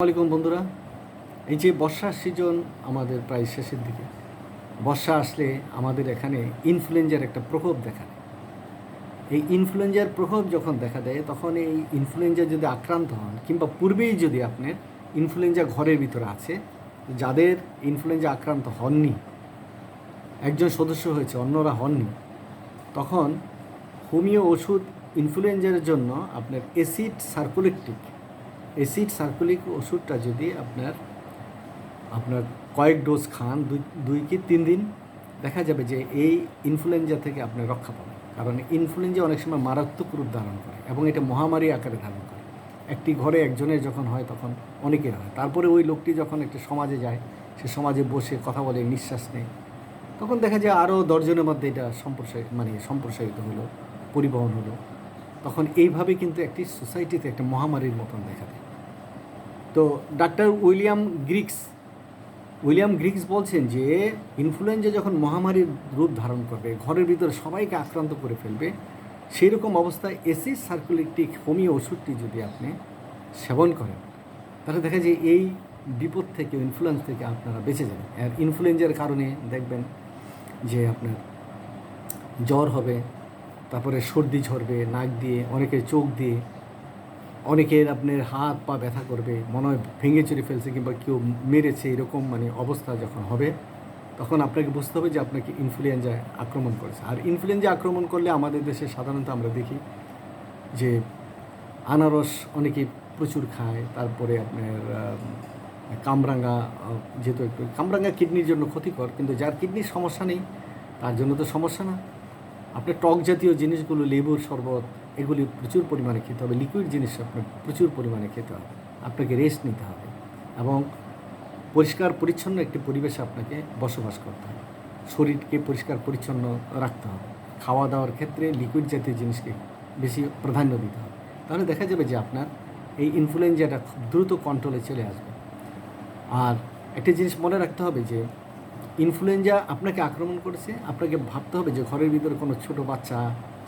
আসসালামাইকুম বন্ধুরা। এই যে বর্ষার সিজন আমাদের প্রায় শেষের দিকে। বর্ষা আসলে আমাদের এখানে ইনফ্লুয়েঞ্জার একটা প্রকোপ দেখা দেয়। এই ইনফ্লুয়েঞ্জার প্রকোপ যখন দেখা দেয়, তখন এই ইনফ্লুয়েঞ্জা যদি আক্রান্ত হন, কিংবা পূর্বেই যদি আপনার ইনফ্লুয়েঞ্জা ঘরের ভিতরে আছে, যাদের ইনফ্লুয়েঞ্জা আক্রান্ত হননি, একজন সদস্য হয়েছে, অন্যরা হননি, তখন হোমিও ওষুধ ইনফ্লুয়েঞ্জার জন্য আপনার অ্যাসিড সার্কুলেটিক অ্যাসিড সার্কুলিক ওষুধটা যদি আপনার আপনার কয়েক ডোজ খান দুই দুই কি তিন দিন, দেখা যাবে যে এই ইনফ্লুয়েঞ্জা থেকে আপনি রক্ষা পাবেন। কারণ ইনফ্লুয়েঞ্জা অনেক সময় মারাত্মক রূপ ধারণ করে এবং এটা মহামারী আকারে ধারণ করে। একটি ঘরে একজনের যখন হয় তখন অনেকের হয়। তারপরে ওই লোকটি যখন একটা সমাজে যায়, সে সমাজে বসে কথা বলে, নিঃশ্বাস নেয়, তখন দেখা যায় আরও দশজনের মধ্যে এটা সম্প্রসারিত মানে সম্প্রসারিত হলো, পরিবহন হলো। তখন এইভাবে কিন্তু একটি সোসাইটিতে একটা মহামারীর মতন দেখা দেয়। তো doctor William Grix William Grix বলছেন যে ইনফ্লুয়েঞ্জা যখন মহামারীর রূপ ধারণ করবে, ঘরের ভিতরে সবাইকে আক্রান্ত করে ফেলবে সেই রকম অবস্থায় এসি সার্কুলেটিক হোমিও ওষুধটি যদি আপনি সেবন করেন, তাহলে দেখা যায় এই বিপদ থেকে ইনফ্লুয়েন্স থেকে আপনারা বেঁচে যাবেন। আর ইনফ্লুয়েঞ্জার কারণে দেখবেন যে আপনার জ্বর হবে, তারপরে সর্দি ঝরবে, নাক দিয়ে, অনেকের চোখ দিয়ে অনেকের আপনার হাত পা ব্যথা করবে, মনে হয় ভেঙে চুরে ফেলছে কিংবা কেউ মেরেছে, এরকম মানে অবস্থা যখন হবে, তখন আপনাকে বুঝতে হবে যে আপনাকে ইনফ্লুয়েঞ্জা আক্রমণ করেছে। আর ইনফ্লুয়েঞ্জা আক্রমণ করলে আমাদের দেশে সাধারণত আমরা দেখি যে আনারস অনেকে প্রচুর খায়, তারপরে আপনার কামরাঙ্গা যেহেতু একটু, কামরাঙ্গা কিডনির জন্য ক্ষতিকর, কিন্তু যার কিডনির সমস্যা নেই, তার জন্য তো সমস্যা না। আপনার টক জাতীয় জিনিসগুলো, লেবুর শরবত, এগুলি প্রচুর পরিমাণে খেতে হবে। লিকুইড জিনিস আপনার প্রচুর পরিমাণে খেতে হবে। আপনাকে রেস্ট নিতে হবে এবং পরিষ্কার পরিচ্ছন্ন একটি পরিবেশে আপনাকে বসবাস করতে হবে। শরীরকে পরিষ্কার পরিচ্ছন্ন রাখতে হবে। খাওয়া দাওয়ার ক্ষেত্রে লিকুইড জাতীয় জিনিসকে বেশি প্রাধান্য দিতে হবে। তাহলে দেখা যাবে যে আপনার এই ইনফ্লুয়েঞ্জাটা খুব দ্রুত কন্ট্রোলে চলে আসবে। আর একটা জিনিস মনে রাখতে হবে যে ইনফ্লুয়েঞ্জা আপনাকে আক্রমণ করেছে, আপনাকে ভাবতে হবে যে ঘরের ভিতরে কোনো ছোট বাচ্চা,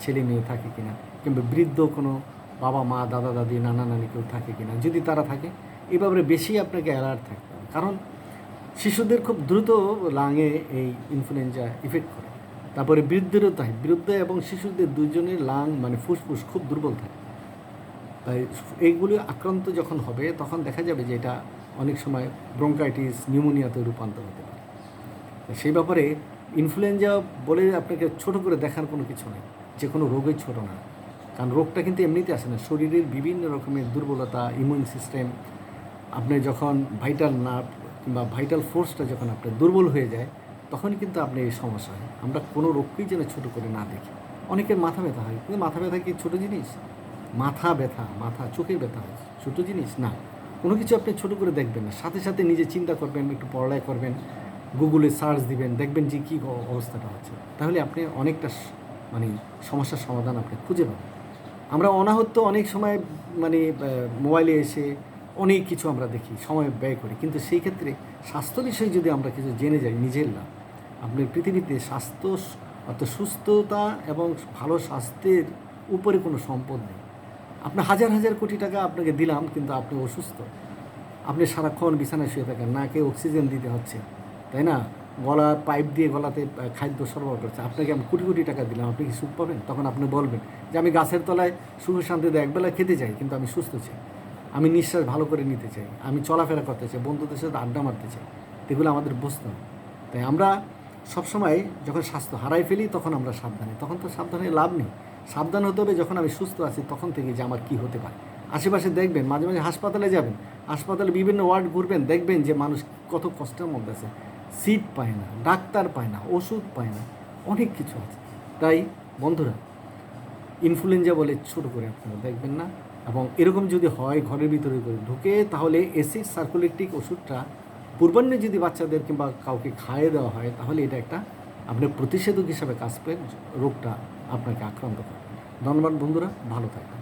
ছেলে মেয়ে থাকে কিনা, কিংবা বৃদ্ধ কোনো বাবা, মা, দাদা, দাদি, নানা, নানি কেউ থাকে কিনা। যদি তারা থাকে এই ব্যাপারে বেশি আপনাকে অ্যালার্ট থাকতে হবে। কারণ শিশুদের খুব দ্রুত লাঙে এই ইনফ্লুয়েঞ্জা ইফেক্ট করে। তারপরে বৃদ্ধেরও তাই। বৃদ্ধ এবং শিশুদের দুজনের লাং মানে ফুসফুস খুব দুর্বল থাকে। তাই এইগুলি আক্রান্ত যখন হবে, তখন দেখা যাবে যে এটা অনেক সময় ব্রঙ্কাইটিস নিউমোনিয়াতে রূপান্তর হতে পারে। সেই ব্যাপারে ইনফ্লুয়েঞ্জা বলে আপনাকে ছোট করে দেখার কোনো কিছু নেই। যে কোনো রোগই ছোট না। কারণ রোগটা কিন্তু এমনিতে আসে না। শরীরের বিভিন্ন রকমের দুর্বলতা ইমিউন সিস্টেম আপনি যখন ভাইটাল নার্ভ কিংবা ভাইটাল ফোর্সটা যখন আপনার দুর্বল হয়ে যায় তখন কিন্তু আপনি এই সমস্যা হয়। আমরা কোনো রোগকেই যেন ছোট করে না দেখি। অনেকের মাথা ব্যথা হয়। কিন্তু মাথা ব্যথা কি ছোটো জিনিস? মাথা ব্যথা, মাথা, চোখের ব্যথা হয়। ছোটো জিনিস না। কোনো কিছু আপনি ছোট করে দেখবেন না। সাথে সাথে নিজে চিন্তা করবেন, একটু পড়ালেখা করবেন। গুগলে সার্চ দিবেন, দেখবেন যে কী অবস্থাটা হচ্ছে। তাহলে আপনি অনেকটা মানে সমস্যার সমাধান আপনি খুঁজে পাবেন। আমরা অনাহত অনেক সময় মানে মোবাইলে এসে অনেক কিছু আমরা দেখি, সময় ব্যয় করি। কিন্তু সেই ক্ষেত্রে স্বাস্থ্য বিষয়ে যদি আমরা কিছু জেনে যাই, নিজের লাভ। আপনার পৃথিবীতে স্বাস্থ্য অর্থাৎ সুস্থতা এবং ভালো স্বাস্থ্যের উপরে কোনো সম্পদ নেই। আপনার হাজার হাজার কোটি টাকা আপনাকে দিলাম, কিন্তু আপনি অসুস্থ। আপনি সারাক্ষণ বিছানায় শুয়ে থাকেন, নাকে অক্সিজেন দিতে হচ্ছে। তাই না? গলা, পাইপ দিয়ে গলাতে খাদ্য সরবরাহ করছে। আপনাকে আমি কোটি কোটি টাকা দিলাম, আপনি কি সুখ পাবেন? তখন আপনি বলবেন যে, আমি গাছের তলায় সুখ শান্তিতে একবেলা খেতে চাই, কিন্তু আমি সুস্থ চাই। আমি নিঃশ্বাস ভালো করে নিতে চাই। আমি চলাফেরা করতে চাই, বন্ধুদের সাথে আড্ডা মারতে চাই। এগুলো আমাদের বুঝতে তাই আমরা সবসময় যখন স্বাস্থ্য হারাই ফেলি, তখন আমরা সাবধানে। তখন তো সাবধানে লাভ নেই। সাবধান হতে হবে যখন আমি সুস্থ আছি, তখন থেকে যে আমার কী হতে পারে। আশেপাশে দেখবেন, মাঝে মাঝে হাসপাতালে যাবেন। হাসপাতালে বিভিন্ন ওয়ার্ড ঘুরবেন, দেখবেন যে মানুষ কত কষ্টের মধ্যে আছে। সিট পায় না, ডাক্তার পায় না, ওষুধ পায় না, অনেক কিছু আছে। তাই বন্ধুরা, ইনফ্লুয়েঞ্জা বলে ছোট করে আপনারা দেখবেন না এবং এরকম যদি হয় ঘরের ভিতরে করে ঢুকে, তাহলে এসিড সার্কুলেটিক ওষুধটা পূর্বাহ্নে যদি বাচ্চাদের কিংবা কাউকে খাইয়ে দেওয়া হয়, তাহলে এটা একটা আপনার প্রতিষেধক হিসাবে কাজ করে রোগটা আপনাকে আক্রান্ত করে ধন্যবাদ বন্ধুরা, ভালো থাকবেন।